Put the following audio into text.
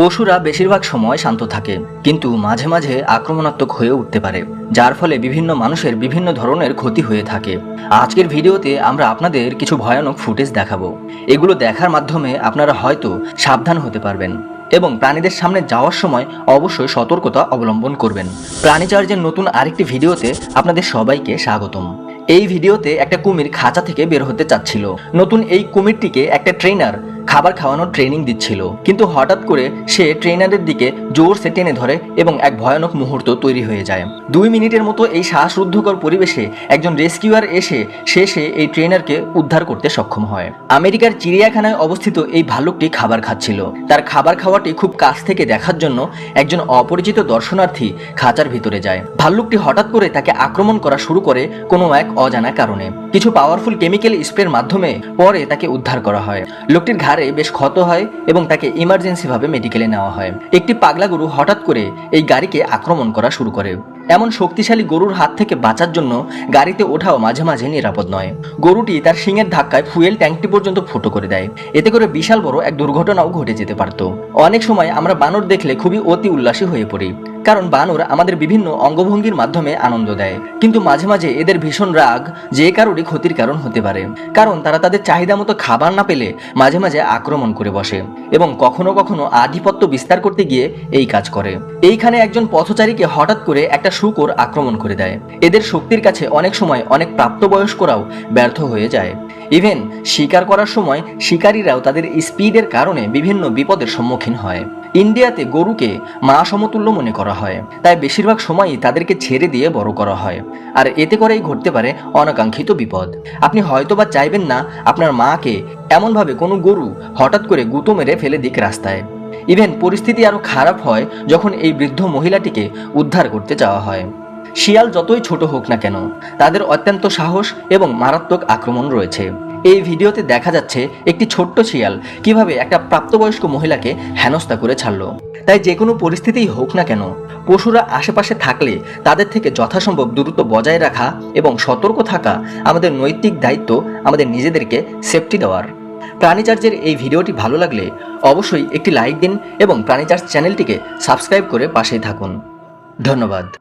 পশুরা বেশিরভাগ সময় শান্ত থাকে, কিন্তু মাঝে মাঝে আক্রমণাত্মক হয়ে উঠতে পারে, যার ফলে বিভিন্ন মানুষের বিভিন্ন ধরনের ক্ষতি হয়ে থাকে। আজকের ভিডিওতে আমরা আপনাদের কিছু ভয়ানক ফুটেজ দেখাবো। এগুলো দেখার মাধ্যমে আপনারা হয়তো সাবধান হতে পারবেন এবং প্রাণীদের সামনে যাওয়ার সময় অবশ্যই সতর্কতা অবলম্বন করবেন। প্রাণীচার্যের নতুন আরেকটি ভিডিওতে আপনাদের সবাইকে স্বাগতম। এই ভিডিওতে একটা কুমির খাঁচা থেকে বের হতে চাচ্ছিল। নতুন এই কুমিরটিকে একটা ট্রেনার খাবার খাওয়ানোর ট্রেনিং দিচ্ছিল। কিন্তু হঠাৎ করে সে ট্রেনারের দিকে জোরসে টেনে ধরে এবং এক ভয়ানক মুহূর্ত তৈরি হয়ে যায়। দুই মিনিটের মতো এই শ্বাসরুদ্ধকর পরিবেশে একজন রেস্কিউয়ার এসে শেষে এই ট্রেনারকে উদ্ধার করতে সক্ষম হয়। আমেরিকার চিড়িয়াখানায় অবস্থিত এই ভাল্লুকটি খাবার খাচ্ছিল। তার খাবার খাওয়াটি খুব কাছ থেকে দেখার জন্য একজন অপরিচিত দর্শনার্থী খাঁচার ভিতরে যায়। ভাল্লুকটি হঠাৎ করে তাকে আক্রমণ করা শুরু করে কোনো এক অজানা কারণে। কিছু পাওয়ারফুল কেমিক্যাল স্প্রের মাধ্যমে পরে তাকে উদ্ধার করা হয়। লোকটির ঘাড়ে বেশ ক্ষত হয় এবং তাকে ইমার্জেন্সি ভাবে মেডিকেলে নেওয়া হয়। একটি পাগলা গরু হঠাৎ করে এই গাড়িকে আক্রমণ করা শুরু করে। এমন শক্তিশালী গরুর হাত থেকে বাঁচার জন্য গাড়িতে ওঠাও মাঝে মাঝে নিরাপদ নয়। গরুটি তার শিঙের ধাক্কায় ফুয়েল ট্যাঙ্কটি পর্যন্ত ফুটো করে দেয়। এতে করে বিশাল বড় এক দুর্ঘটনাও ঘটে যেতে পারত। অনেক সময় আমরা বানর দেখলে খুবই অতি উল্লাসী হয়ে পড়ি। কারণ বানর আমাদের বিভিন্ন অঙ্গভঙ্গির মাধ্যমে আনন্দ দেয়। কিন্তু মাঝে মাঝে এদের ভীষণ রাগ যে কারোরই ক্ষতির কারণ হতে পারে। কারণ তারা তাদের চাহিদা মতো খাবার না পেলে মাঝে মাঝে আক্রমণ করে বসে এবং কখনো কখনো আধিপত্য বিস্তার করতে গিয়ে এই কাজ করে। এইখানে একজন পথচারীকে হঠাৎ করে একটা শুকর আক্রমণ করে দেয়। এদের শক্তির কাছে অনেক সময় অনেক প্রাপ্তবয়স্করাও ব্যর্থ হয়ে যায়। ইভেন শিকার করার সময় শিকারীরাও তাদের স্পিডের কারণে বিভিন্ন বিপদের সম্মুখীন হয়। ইন্ডিয়াতে গরুকে মা সমতুল্য মনে করা হয়। তাই বেশিরভাগ সময়ই তাদেরকে ছেড়ে দিয়ে বড় করা হয়। আর এতে করেই ঘটতে পারে অনাকাঙ্ক্ষিত বিপদ। আপনি হয়তোবা চাইবেন না আপনার মাকে এমনভাবে কোনো গরু হঠাৎ করে গুঁতো মেরে ফেলে দিক রাস্তায়। ইভেন পরিস্থিতি আরও খারাপ হয় যখন এই বৃদ্ধ মহিলাটিকে উদ্ধার করতে যাওয়া হয়। শিয়াল যতই ছোট হোক না কেন, তাদের অত্যন্ত সাহস এবং মারাত্মক আক্রমণ রয়েছে। এই ভিডিওতে দেখা যাচ্ছে একটি ছোট্ট শিয়াল কীভাবে একটা প্রাপ্তবয়স্ক মহিলাকে হেনস্থা করে ছাড়লো। তাই যে কোনো পরিস্থিতিই হোক না কেন, পশুরা আশেপাশে থাকলে তাদের থেকে যথাসম্ভব দূরত্ব বজায় রাখা এবং সতর্ক থাকা আমাদের নৈতিক দায়িত্ব আমাদের নিজেদেরকে সেফটি দেওয়ার। প্রাণীচার্যের এই ভিডিওটি ভালো লাগলে অবশ্যই একটি লাইক দিন এবং প্রাণীচার্জ চ্যানেলটিকে সাবস্ক্রাইব করে পাশেই থাকুন। ধন্যবাদ।